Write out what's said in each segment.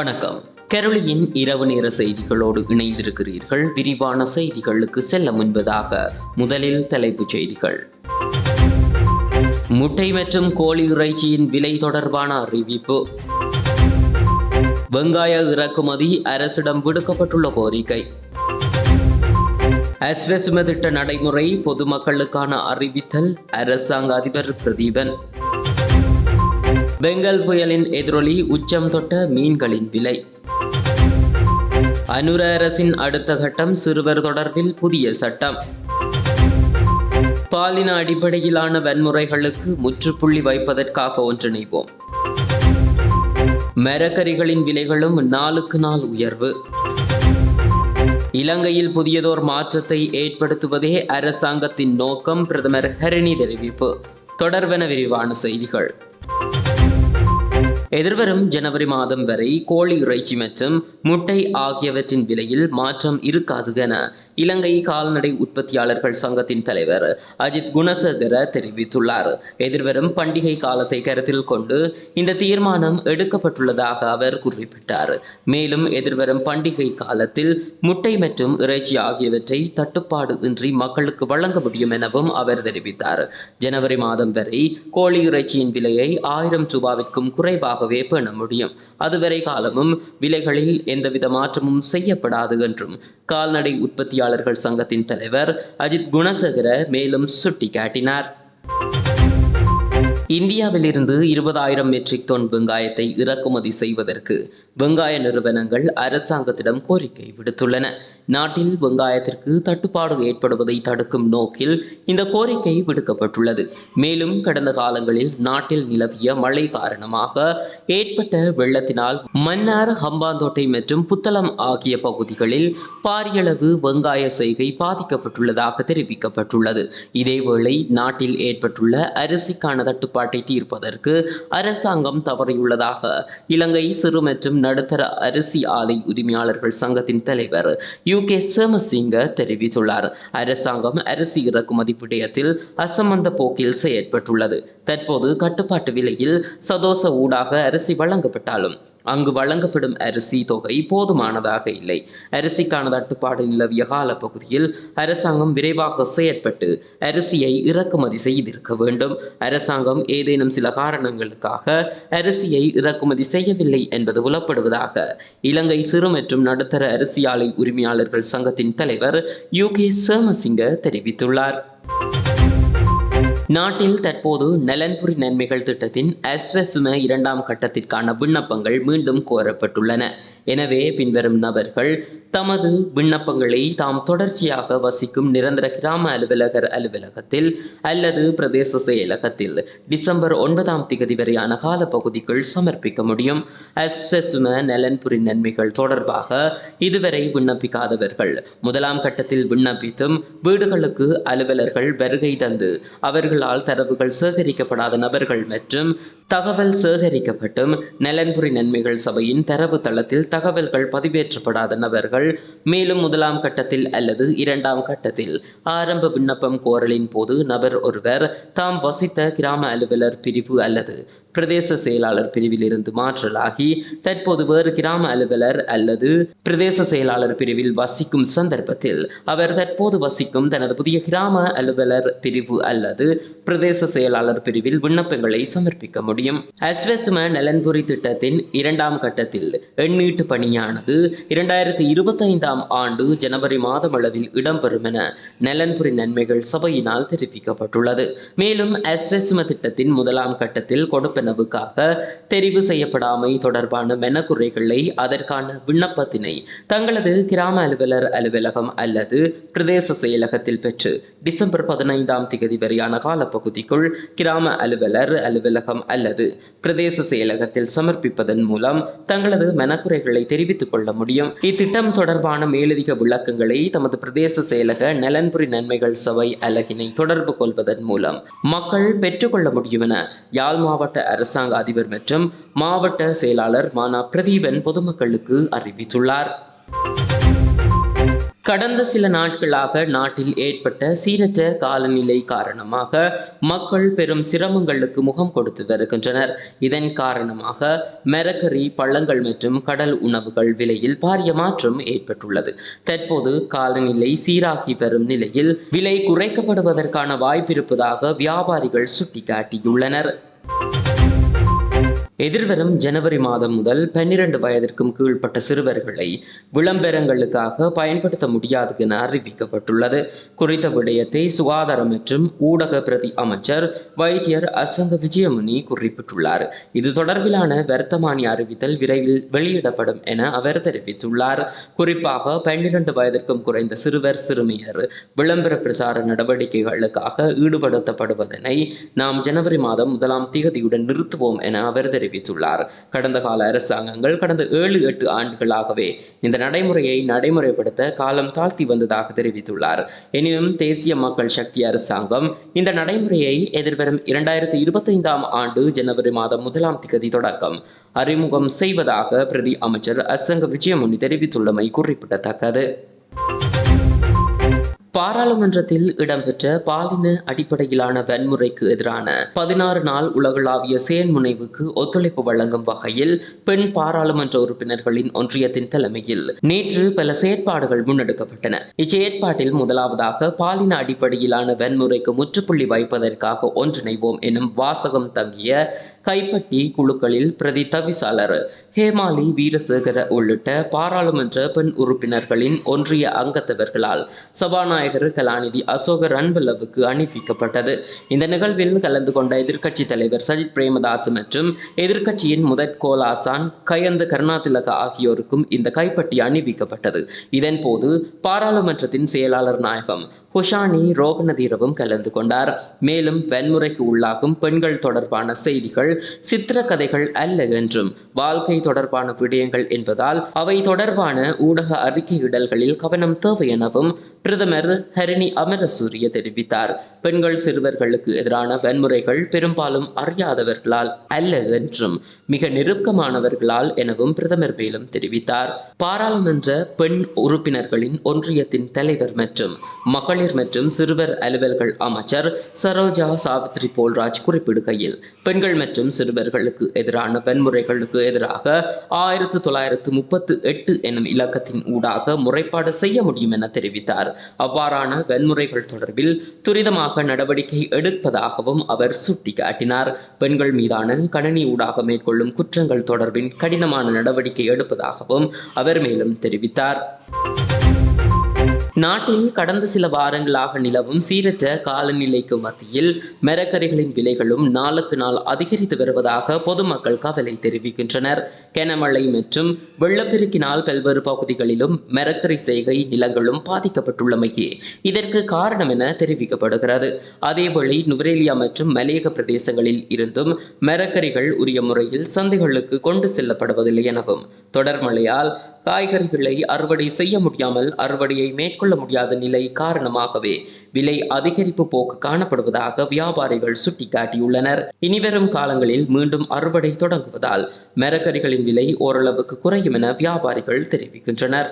வணக்கம். கெரளியின் இரவு நேர செய்திகளோடு இணைந்திருக்கிறீர்கள். விரிவான செய்திகளுக்கு செல்ல முன்பதாக முதலில் தலைப்புச் செய்திகள். முட்டை மற்றும் கோழி இறைச்சியின் விலை தொடர்பான அறிவிப்பு. வெங்காய இறக்குமதி அரசிடம் விடுக்கப்பட்டுள்ள கோரிக்கை. அஸ்வசும திட்ட நடைமுறை பொதுமக்களுக்கான அறிவித்தல். அரசாங்க அதிபர் பிரதீபன். பெங்கல் புயலின் எதிரொலி உச்சம் தொட்ட மீன்களின் விலை. அனுர அரசின் அடுத்த கட்டம் சிறுவர் தொடர்பில் புதிய சட்டம். பாலின அடிப்படையிலான வன்முறைகளுக்கு முற்றுப்புள்ளி வைப்பதற்காக ஒன்றிணைவோம். மரக்கறிகளின் விலைகளும் நாளுக்கு நாள் உயர்வு. இலங்கையில் புதியதோர் மாற்றத்தை ஏற்படுத்துவதே அரசாங்கத்தின் நோக்கம் பிரதமர் ஹரிணி தெரிவிப்பு. தொடர்பென விரிவான செய்திகள். எதிர்வரும் ஜனவரி மாதம் வரை கோழி இறைச்சி மற்றும் முட்டை ஆகியவற்றின் விலையில் மாற்றம் இருக்காது என இலங்கை கால்நடை உற்பத்தியாளர்கள் சங்கத்தின் தலைவர் அஜித் குணசேகர தெரிவித்துள்ளார். எதிர்வரும் பண்டிகை காலத்தை கருத்தில் கொண்டு இந்த தீர்மானம் எடுக்கப்பட்டுள்ளதாக அவர் குறிப்பிட்டார். மேலும் எதிர்வரும் பண்டிகை காலத்தில் முட்டை மற்றும் இறைச்சி ஆகியவற்றை தட்டுப்பாடு இன்றி மக்களுக்கு வழங்க முடியும் எனவும் அவர் தெரிவித்தார். ஜனவரி மாதம் வரை கோழி இறைச்சியின் விலையை ஆயிரம் ரூபாவிற்கும் குறைவாகவே பேண முடியும். அதுவரை காலமும் விலைகளில் எந்தவித மாற்றமும் செய்யப்படாது என்றும் கால்நடை உற்பத்தியாளர்கள் சங்கத்தின் தலைவர் அஜித் குணசேகர மேலும் சுட்டிக்காட்டினார். இந்தியாவிலிருந்து இருபதாயிரம் மெட்ரிக் டன் வெங்காயத்தை இறக்குமதி செய்வதற்கு வெங்காய நிறுவனங்கள் அரசாங்கத்திடம் கோரிக்கை விடுத்துள்ளன. நாட்டில் வெங்காயத்திற்கு தட்டுப்பாடு ஏற்படுவதை தடுக்கும் நோக்கில் இந்த கோரிக்கை விடுக்கப்பட்டுள்ளது. மேலும் கடந்த காலங்களில் நாட்டில் நிலவிய மழை காரணமாக ஏற்பட்ட வெள்ளத்தினால் மன்னார் ஹம்பாந்தோட்டை மற்றும் புத்தளம் ஆகிய பகுதிகளில் பாரியளவு வெங்காய செய்கை பாதிக்கப்பட்டுள்ளதாக தெரிவிக்கப்பட்டுள்ளது. இதேவேளை நாட்டில் ஏற்பட்டுள்ள அரிசிக்கான தட்டுப்பாட்டை தீர்ப்பதற்கு அரசாங்கம் தவறியுள்ளதாக இலங்கை சிறு மற்றும் நடுத்தர அரிசி ஆலை உரிமையாளர்கள் சங்கத்தின் தலைவர் யு. கே சேமசிங்க தெரிவித்துள்ளார். அரசாங்கம் அரிசி இறக்குமதி விடயத்தில் அசம்பந்த போக்கில் செயற்பட்டுள்ளது. தற்போது கட்டுப்பாட்டு விலையில் சதோச ஊடாக அரிசி வழங்கப்பட்டாலும் அங்கு வழங்கப்படும் அரிசி தொகை போதுமானதாக இல்லை. அரிசிக்கான தட்டுப்பாடு நிலவிய கால பகுதியில் அரசாங்கம் விரைவாக செயற்பட்டு அரிசியை இறக்குமதி செய்திருக்க வேண்டும். அரசாங்கம் ஏதேனும் சில காரணங்களுக்காக அரிசியை இறக்குமதி செய்யவில்லை என்பது புலப்படுவதாக இலங்கை சிறு மற்றும் நடுத்தர அரிசி ஆலை உரிமையாளர் உரிமையாளர்கள் சங்கத்தின் தலைவர் யூ கே சேமசிங்க தெரிவித்துள்ளார். நாட்டில் தற்போது நலன்புரி நன்மைகள் திட்டத்தின் அஸ்வசும இரண்டாம் கட்டத்திற்கான விண்ணப்பங்கள் மீண்டும் கோரப்பட்டுள்ளன. எனவே பின்வரும் நபர்கள் தமது விண்ணப்பங்களை தாம் தொடர்ச்சியாக வசிக்கும் நிரந்தர கிராம அலுவலகர் அலுவலகத்தில் அல்லது பிரதேச செயலகத்தில் டிசம்பர் ஒன்பதாம் திகதி வரையான காலப்பகுதிக்குள் சமர்ப்பிக்க முடியும். அஸ்வசும நலன்புரி நன்மைகள் தொடர்பாக இதுவரை விண்ணப்பிக்காதவர்கள் முதலாம் கட்டத்தில் விண்ணப்பித்தும் வீடுகளுக்கு அலுவலர்கள் வருகை தந்து அவர்களால் தரவுகள் சேகரிக்கப்படாத நபர்கள் மற்றும் தகவல் சேகரிக்கப்பட்டும் நலன்புரி நன்மைகள் சபையின் தரவு தளத்தில் தகவல்கள் பதிவேற்றப்படாத நபர்கள் மேலும் முதலாம் கட்டத்தில் அல்லது இரண்டாம் கட்டத்தில். ஆரம்ப விண்ணப்பம் கோரலின் போது நபர் ஒருவர் தாம் வசித்த கிராம அலுவலர் பிரிவு அல்லது பிரதேச செயலாளர் பிரிவில் இருந்து மாற்றலாகி தற்போது வேறு கிராம அலுவலர் அல்லது பிரதேச செயலாளர் பிரிவில் வசிக்கும் சந்தர்ப்பத்தில் அவர் தற்போது வசிக்கும் தனது புதிய கிராம அலுவலர் பிரிவு அல்லது பிரதேச செயலாளர் பிரிவில் விண்ணப்பங்களை சமர்ப்பிக்க முடியும். அஸ்வசும நலன்புரி திட்டத்தின் இரண்டாம் கட்டத்தில் எண்ணீட்டு பணியானது இரண்டாயிரத்தி இருபத்தைந்தாம் ஆண்டு ஜனவரி மாதம் அளவில் இடம்பெறும் என நலன்புரி நன்மைகள் சபையினால் தெரிவிக்கப்பட்டுள்ளது. மேலும் அஸ்வசும திட்டத்தின் முதலாம் கட்டத்தில் கொடுப்ப கொடுப்பனவுக்காக தெரிவு செய்யப்படாமை தொடர்பான மெனக்குறைகளை அதற்கான விண்ணப்பத்தினை தங்களது கிராம அலுவலர் அலுவலகம் அல்லது பிரதேச செயலகத்தில் பெற்று டிசம்பர் பதினைந்தாம் தேதி வரையான காலப்பகுதிக்குள் கிராம அலுவலர் அலுவலகம் அல்லது பிரதேச செயலகத்தில் சமர்ப்பிப்பதன் மூலம் தங்களது மெனக்குறைகளை தெரிவித்துக் கொள்ள முடியும். இத்திட்டம் தொடர்பான மேலதிக விளக்கங்களை தமது பிரதேச செயலக நலன்புரி நன்மைகள் சபை அலகினை தொடர்பு கொள்வதன் மூலம் மக்கள் பெற்றுக்கொள்ள முடியும் என யாழ் மாவட்ட அரசாங்க அதிபர் மற்றும் மாவட்ட செயலாளர் மானா பிரதீபன் பொதுமக்களுக்கு அறிவித்துள்ளார். கடந்த சில நாட்களாக நாட்டில் ஏற்பட்ட சீரற்ற காலநிலை காரணமாக மக்கள் பெரும் சிரமங்களுக்கு முகம் கொடுத்து வருகின்றனர். இதன் காரணமாக மரக்கறி பழங்கள் மற்றும் கடல் உணவுகள் விலையில் பாரிய மாற்றம் ஏற்பட்டுள்ளது. தற்போது காலநிலை சீராகி வரும் நிலையில் விலை குறைக்கப்படுவதற்கான வாய்ப்பிருப்பதாக வியாபாரிகள் சுட்டிக்காட்டியுள்ளனர். எதிர்வரும் ஜனவரி மாதம் முதல் பன்னிரண்டு வயதிற்கும் கீழ்ப்பட்ட சிறுவர்களை விளம்பரங்களுக்காக பயன்படுத்த முடியாது என அறிவிக்கப்பட்டுள்ளது. குறித்த விடயத்தை சுகாதார மற்றும் ஊடக பிரதி அமைச்சர் வைத்தியர் அசங்க விஜயமுனி குறிப்பிட்டுள்ளார். இது தொடர்பிலான வர்த்தமானி அறிவித்தல் விரைவில் வெளியிடப்படும் என அவர் தெரிவித்துள்ளார். குறிப்பாக பன்னிரண்டு வயதிற்கும் குறைந்த சிறுவர் சிறுமியர் விளம்பர பிரசார நடவடிக்கைகளுக்காக ஈடுபடுத்தப்படுவதனை நாம் ஜனவரி மாதம் முதலாம் தேதியுடன் நிறுத்துவோம் என அவர் தெரிவித்தார் தெரிவித்துள்ளார். கடந்த கால அரசாங்கங்கள் கடந்த ஏழு எட்டு ஆண்டுகளாகவே இந்த நடைமுறையை நடைமுறைப்படுத்த காலம் தாழ்த்தி வந்ததாக தெரிவித்துள்ளார். எனினும் தேசிய மக்கள் சக்தி அரசாங்கம் இந்த நடைமுறையை எதிர்வரும் இரண்டாயிரத்தி இருபத்தைந்தாம் ஆண்டு ஜனவரி மாதம் முதலாம் திகதி தொடக்கம். அறிமுகம் செய்வதாக பிரதி அமைச்சர் அசங்க விஜயமுனி தெரிவித்துள்ளமை குறிப்பிடத்தக்கது. பாராளுமன்றத்தில் இடம்பெற்ற பாலின அடிப்படையிலான வன்முறைக்கு எதிரான பதினாறு நாள் உலகளாவிய செயன்முனைவுக்கு ஒத்துழைப்பு வழங்கும் வகையில் பெண் பாராளுமன்ற உறுப்பினர்களின் ஒன்றியத்தின் தலைமையில் நேற்று பல செயற்பாடுகள் முன்னெடுக்கப்பட்டன. இச்செயற்பாட்டில் முதலாவதாக பாலின அடிப்படையிலான வன்முறைக்கு முற்றுப்புள்ளி வைப்பதற்காக ஒன்றிணைவோம் எனும் வாசகம் தங்கிய கைப்பட்டி குழுக்களில் பிரதி தவிசாளர். ஹேமாலி வீரசேகர உள்ளிட்ட பாராளுமன்ற பெண் உறுப்பினர்களின் ஒன்றிய அங்கத்தவர்களால் சபாநாயகர் கலாநிதி அசோக ரன்பல்லவுக்கு அணிவிக்கப்பட்டது. இந்த நிகழ்வில் கலந்து கொண்ட எதிர்க்கட்சி தலைவர் சஜித் பிரேமதாஸ் மற்றும் எதிர்க்கட்சியின் முதற் கோலாசான் கயந்த கருணாதிலக ஆகியோருக்கும் இந்த கைப்பட்டி அணிவிக்கப்பட்டது. இதன்போது பாராளுமன்றத்தின் செயலாளர் நாயகம் ஹுஷானி ரோகநதீரவும் கலந்து கொண்டார். மேலும் வன்முறைக்கு உள்ளாகும் பெண்கள் தொடர்பான செய்திகள் சித்திரக்கதைகள் அல்ல என்றும் வாழ்க்கை தொடர்பான விடயங்கள் என்பதால் அவை தொடர்பான ஊடக அறிக்கையிடல்களில் கவனம் தேவை எனவும் பிரதமர் ஹரிணி அமரசூரிய தெரிவித்தார். பெண்கள் சிறுவர்களுக்கு எதிரான வன்முறைகள் பெரும்பாலும் அறியாதவர்களால் அல்ல என்றும் மிக நெருக்கமானவர்களால் எனவும் பிரதமர் மேலும் தெரிவித்தார். பாராளுமன்ற பெண் உறுப்பினர்களின் ஒன்றியத்தின் தலைவர் மற்றும் மகளிர் மற்றும் சிறுவர் அலுவல்கள் அமைச்சர் சரோஜா சாவித்ரி போல்ராஜ் குறிப்பிடுகையில் பெண்கள் மற்றும் சிறுவர்களுக்கு எதிரான வன்முறைகளுக்கு எதிராக ஆயிரத்து தொள்ளாயிரத்து முப்பத்து எட்டு எனும் இலக்கத்தின் ஊடாக முறைப்பாடு செய்ய முடியும் என தெரிவித்தார். அவ்வாறான வன்முறைகள் தொடர்பில் துரிதமாக நடவடிக்கை எடுப்பதாகவும் அவர் சுட்டிக்காட்டினார். பெண்கள் மீதான கணனி ஊடாக மேற்கொள்ளும் குற்றங்கள் தொடர்பின் கடினமான நடவடிக்கை எடுப்பதாகவும் அவர் மேலும் தெரிவித்தார். நாட்டில் கடந்த சில வாரங்களாக நிலவும் சீரற்ற காலநிலைக்கு மத்தியில் மரக்கறிகளின் விலைகளும் நாளுக்கு நாள் அதிகரித்து வருவதாக பொதுமக்கள் கவலை தெரிவிக்கின்றனர். கனமழை மற்றும் வெள்ளப்பெருக்கினால் பல்வேறு பகுதிகளிலும் மரக்கறி செய்கை நிலங்களும் பாதிக்கப்பட்டுள்ளமையே இதற்கு காரணம் என தெரிவிக்கப்படுகிறது. அதேவேளை நுவரேலியா மற்றும் மலையக பிரதேசங்களில் இருந்தும் மரக்கறிகள் உரிய முறையில் சந்தைகளுக்கு கொண்டு செல்லப்படுவதில்லை எனவும் தொடர் மழையால் காய்கறிகளை அறுவடை செய்ய முடியாமல் அறுவடையை மேற்கொள்ள முடியாத நிலை காரணமாகவே விலை அதிகரிப்பு போக்கு காணப்படுவதாக வியாபாரிகள் சுட்டிக்காட்டியுள்ளனர். இனிவரும் காலங்களில் மீண்டும் அறுவடை தொடங்குவதால் மரக்கறிகளின் விலை ஓரளவுக்கு குறையும் என வியாபாரிகள் தெரிவிக்கின்றனர்.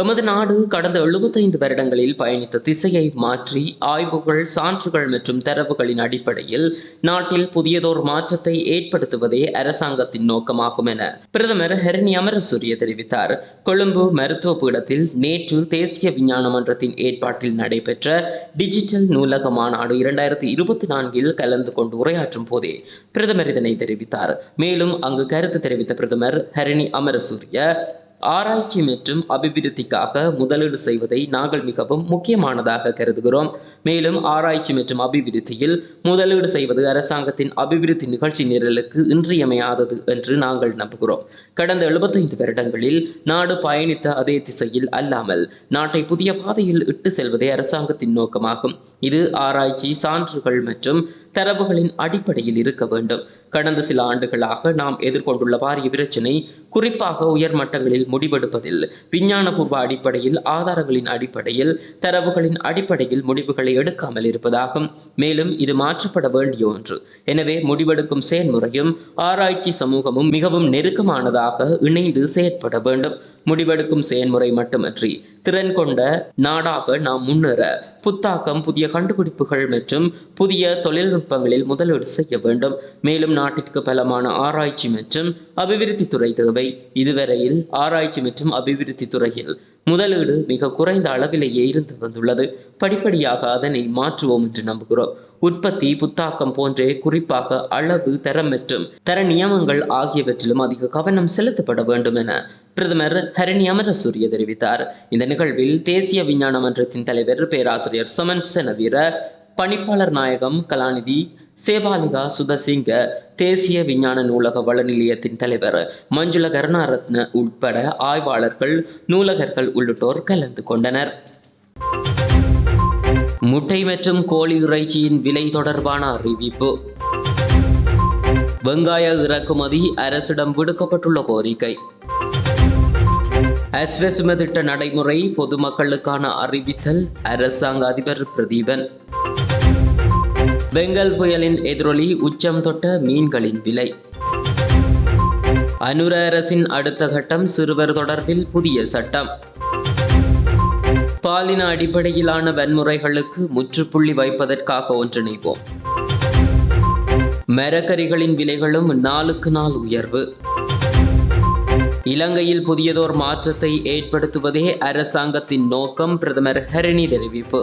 எமது நாடு கடந்த எழுபத்தைந்து வருடங்களில் பயணித்த திசையை மாற்றி ஆய்வுகள் சான்றுகள் மற்றும் தரவுகளின் அடிப்படையில் நாட்டில் புதியதோர் மாற்றத்தை ஏற்படுத்துவதே அரசாங்கத்தின் நோக்கமாகும் என பிரதமர் ஹெரணி அமரசூரிய தெரிவித்தார். கொழும்பு மருத்துவ பீடத்தில் நேற்று தேசிய விஞ்ஞான மன்றத்தின் ஏற்பாட்டில் நடைபெற்ற டிஜிட்டல் நூலக மாநாடு இரண்டாயிரத்தி இருபத்தி நான்கில் கலந்து கொண்டு உரையாற்றும் போதே பிரதமர் இதனை தெரிவித்தார். மேலும் அங்கு கருத்து தெரிவித்த பிரதமர் ஹரணி அமரசூரிய ஆராய்ச்சி மற்றும் அபிவிருத்திக்காக முதலீடு செய்வதை நாங்கள் மிகவும் முக்கியமானதாக கருதுகிறோம். மேலும் ஆராய்ச்சி மற்றும் அபிவிருத்தியில் முதலீடு செய்வது அரசாங்கத்தின் அபிவிருத்தி நிகழ்ச்சி நிரலுக்கு இன்றியமையாதது என்று நாங்கள் நம்புகிறோம். கடந்த எழுபத்தைந்து வருடங்களில் நாடு பயணித்த அதே திசையில் அல்லாமல் நாட்டை புதிய பாதையில் இட்டு செல்வதே அரசாங்கத்தின் நோக்கமாகும். இது ஆராய்ச்சி சான்றுகள் மற்றும் தரவுகளின் அடிப்படையில் இருக்க வேண்டும். கடந்த சில ஆண்டுகளாக நாம் எதிர்கொண்டுள்ள பாரிய பிரச்சினை குறிப்பாக உயர் மட்டங்களில் முடிவெடுப்பதில் விஞ்ஞானபூர்வ அடிப்படையில் ஆதாரங்களின் அடிப்படையில் தரவுகளின் அடிப்படையில் முடிவுகளை எடுக்காமல் இருப்பதாகும். மேலும் இது மாற்றப்பட வேண்டிய ஒன்று. எனவே முடிவெடுக்கும் செயல்முறையும் ஆராய்ச்சி சமூகமும் மிகவும் நெருக்கமானதாக இணைந்து செயற்பட வேண்டும். முடிவெடுக்கும் செயல்முறை மட்டுமன்றி திறன் கொண்ட நாடாக நாம் முன்னேற புத்தாக்கம் புதிய கண்டுபிடிப்புகள் மற்றும் புதிய தொழில்நுட்பங்களில் முதலீடு செய்ய வேண்டும். மேலும் நாட்டிற்கு பலமான ஆராய்ச்சி மற்றும் அபிவிருத்தி துறை தேவை. இதுவரையில் ஆராய்ச்சி மற்றும் அபிவிருத்தி துறையில் முதலீடு மிக குறைந்த அளவிலேயே இருந்து வந்துள்ளது. படிப்படியாக அதனை மாற்றுவோம் என்று நம்புகிறோம். உற்பத்தி புத்தாக்கம் போன்றே குறிப்பாக அளவு தரம் மற்றும் தர நியமங்கள் ஆகியவற்றிலும் அதிக கவனம் செலுத்தப்பட வேண்டும் என பிரதமர் ஹரணி அமரசூரிய தெரிவித்தார். இந்த நிகழ்வில் தேசிய விஞ்ஞான மன்றத்தின் தலைவர் பேராசிரியர் சுமன் செனவீர பணிப்பாளர் நாயகம் கலாநிதி சேவாலிகா சுதசிங்க தேசிய விஞ்ஞான நூலக வள நிலையத்தின் தலைவர் மஞ்சுள கருணாரத்ன உட்பட ஆய்வாளர்கள் நூலகர்கள் உள்ளிட்டோர் கலந்து கொண்டனர். முட்டை மற்றும் கோழி இறைச்சியின் விலை தொடர்பான அறிவிப்பு. வெங்காய இறக்குமதி அரசிடம் விடுக்கப்பட்டுள்ள கோரிக்கை. அஸ்வசும திட்ட நடைமுறை பொதுமக்களுக்கான அறிவித்தல் அரசாங்க அதிபர் பிரதீபன். பெங்கல் புயலின் எதிரொலி உச்சம் தொட்ட மீன்களின் விலை. அனுர அரசின் அடுத்த கட்டம் சிறுவர் தொடர்பில் புதிய சட்டம். பாலின அடிப்படையிலான வன்முறைகளுக்கு முற்றுப்புள்ளி வைப்பதற்காக ஒன்றிணைப்போம் மரக்கறிகளின் விலைகளும் நாளுக்கு நாள் உயர்வு. இலங்கையில் புதியதோர் மாற்றத்தை ஏற்படுத்துவதே அரசாங்கத்தின் நோக்கம் பிரதமர் ஹரிணி தெரிவிப்பு.